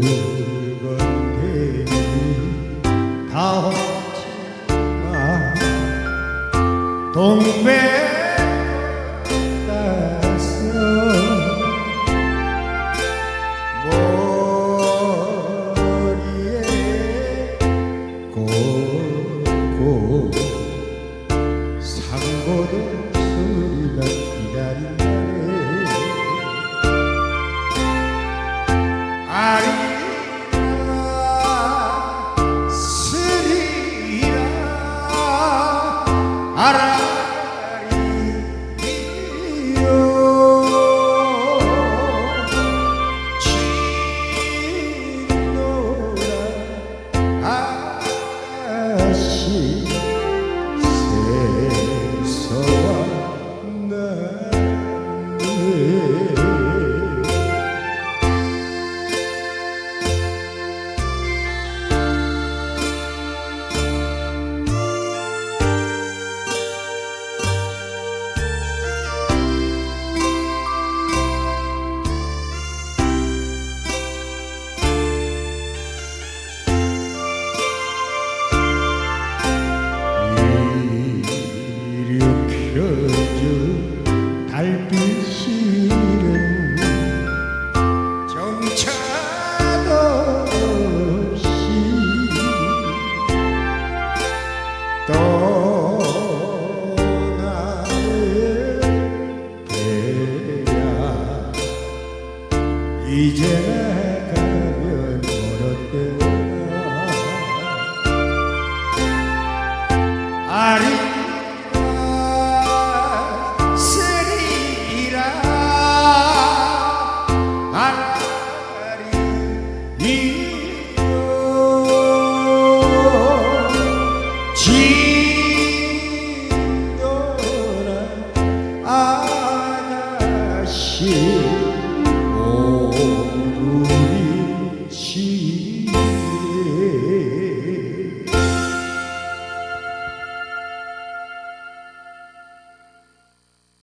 물건대이다 없지만 동백 আর 이제 가면 멀었대나 아리라 스리라. 아리요 진도나 아가씨